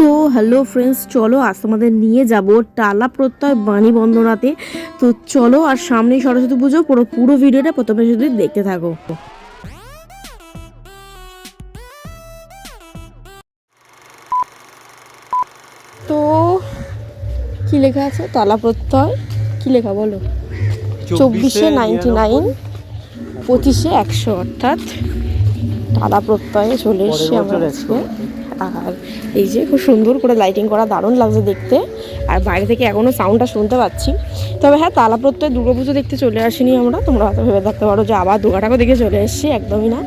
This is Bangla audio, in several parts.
তো হ্যালো ফ্রেন্ডস চলো আজ তোমাদের নিয়ে যাব টালা প্রত্যয় বাণী বন্দনাতে। তো চলো আর সামনেই সরস্বতী পুজো পুরো পুরো ভিডিওটা প্রথমে শুধু দেখতে থাকো। তো কি লেখা আছে? টালা প্রত্যয় কি লেখা বলো? চব্বিশে নাইনটি নাইন পঁচিশে একশো অর্থাৎ টালা প্রত্যয়ে চলে এসছি আমরা আজকে। আর এই যে খুব সুন্দর করে লাইটিং করা দারুণ লাগছে দেখতে। আর বাইরে থেকে এখনও সাউন্ডটা শুনতে পাচ্ছি। তবে হ্যাঁ তালা প্রত্যয় দুর্গাপুজো দেখতে চলে আসিনি আমরা। তোমরা হয়তো ভেবে থাকতে পারো যে আবার দুর্গাটাকে দেখে চলে এসেছি একদমই না।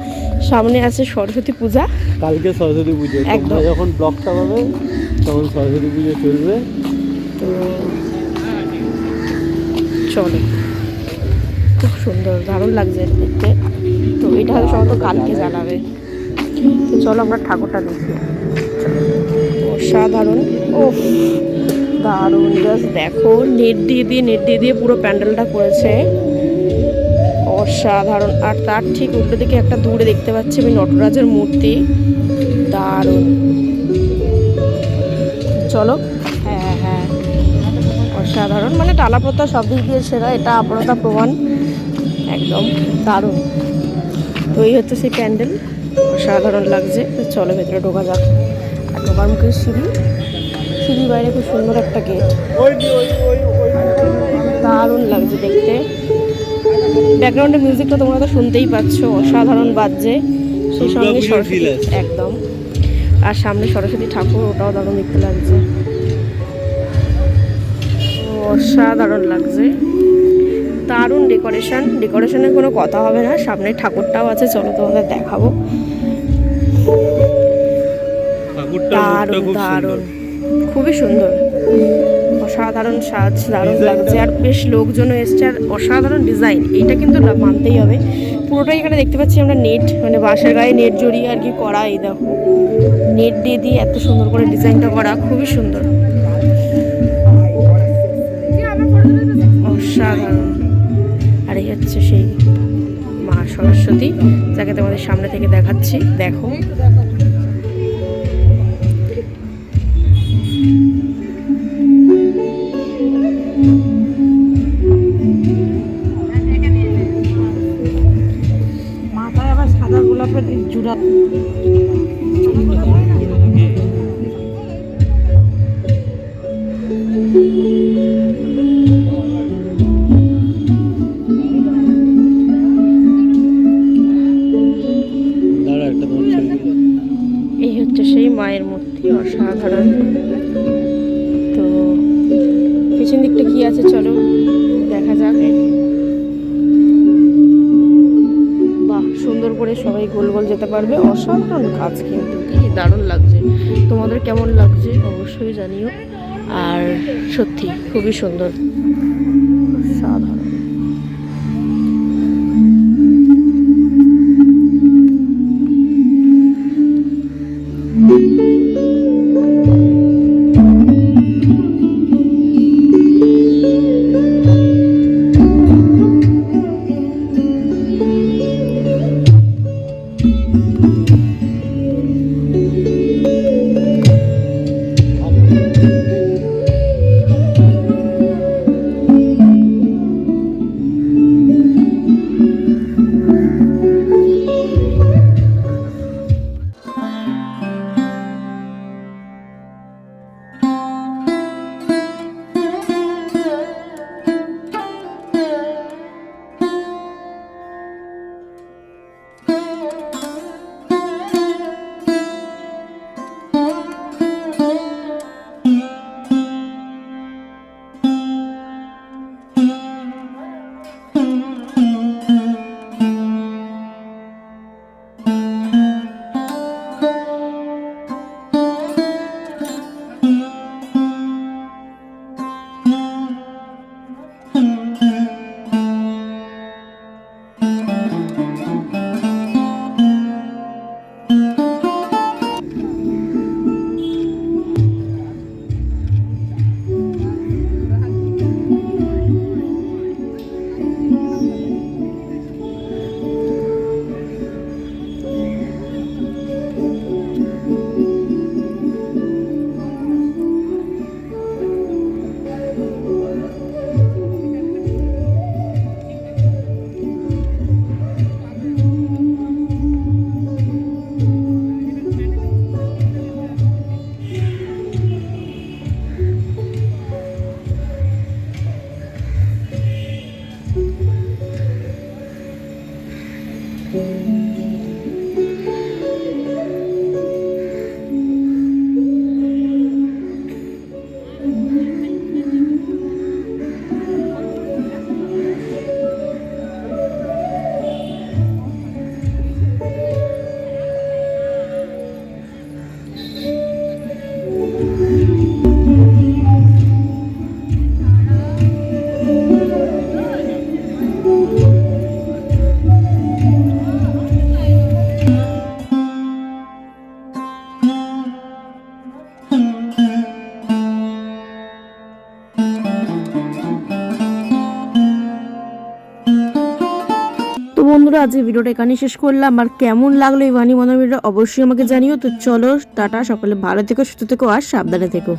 সামনে আছে সরস্বতী পূজা। কালকে সরস্বতী পুজো। একদম। যখন ব্লগটা পাবে তখন সরস্বতী পুজো চলবে। তো চলো। খুব সুন্দর দারুণ লাগছে দেখতে। তো এটা হয়তো কালকে জ্বালাবে চলো আমরা ঠাকুরটা দেখি। অসাধারণ। ও দারুণ। জাস্ট দেখো, নেট দিয়ে দিয়ে, নেট দিয়ে দিয়ে পুরো প্যান্ডেলটা করেছে। অসাধারণ। আর তার ঠিক উল্টো দিকে একটা দূরে দেখতে পাচ্ছি আমি নটরাজের মূর্তি। দারুণ। চলো। হ্যাঁ হ্যাঁ। অসাধারণ। মানে টালাপ্রতা সব দিক দিয়ে সেরা, এটা আপনারা প্রমাণ। একদম দারুণ। তো এই হচ্ছে সেই প্যান্ডেল। অসাধারণ লাগছে। তো চলো ভেতরে ঢোকা যাক। আর ঢোকার মুখে সিঁড়ি। সিঁড়ি বাইরে খুব সুন্দর একটা গেট। দারুণ লাগছে দেখতে। ব্যাকগ্রাউন্ডে মিউজিকটা তোমরা তো শুনতেই পাচ্ছ অসাধারণ বাজছে। সেই সঙ্গে সরস্বতী একদম। আর সামনে সরস্বতী ঠাকুর ওটাও দারুণ দেখতে লাগছে। অসাধারণ লাগছে। দারুণ ডেকোরেশন ডেকোরেশনের কোনো কথা হবে না। সামনে ঠাকুরটাও আছে। চলো তোমাদের দেখাবো। দারুণ দারুণ। খুবই সুন্দর। অসাধারণ সাজ দারুণ লাগছে। আর বেশ লোকজনও এসছে আর অসাধারণ ডিজাইন এইটা কিন্তু না মানতেই হবে। পুরোটাই এখানে দেখতে পাচ্ছি আমরা নেট মানে বাঁশের গায়ে নেট জড়িয়ে আর কি করা এই দেখো। নেট দিয়ে দিয়ে এত সুন্দর করে ডিজাইনটা করা খুবই সুন্দর। অসাধারণ। আর এই হচ্ছে সেই মা সরস্বতী যাকে তোমাদের সামনে থেকে দেখাচ্ছি দেখো। মাথায় এই মায়ের মূর্তি অসাধারণ। তো পিছন দিকটা কি আছে চলো, দেখা যাক। বাহ, সুন্দর করে সবাই গোল গোল যেতে পারবে। অসাধারণ কাজ কিন্তু, কি দারুণ লাগছে। তোমাদের কেমন লাগছে অবশ্যই জানিও। আর সত্যি, খুবই সুন্দর। বন্ধুরা, আজকে ভিডিওটা এখানেই শেষ করলাম। আর কেমন লাগল এই বাণী বন্ধ ভিডিও অবশ্যই আমাকে জানিও। তো চলো, টাটা, সকলে ভালো থেকো, সুস্থ থেকো, আর সাবধানে থেকো।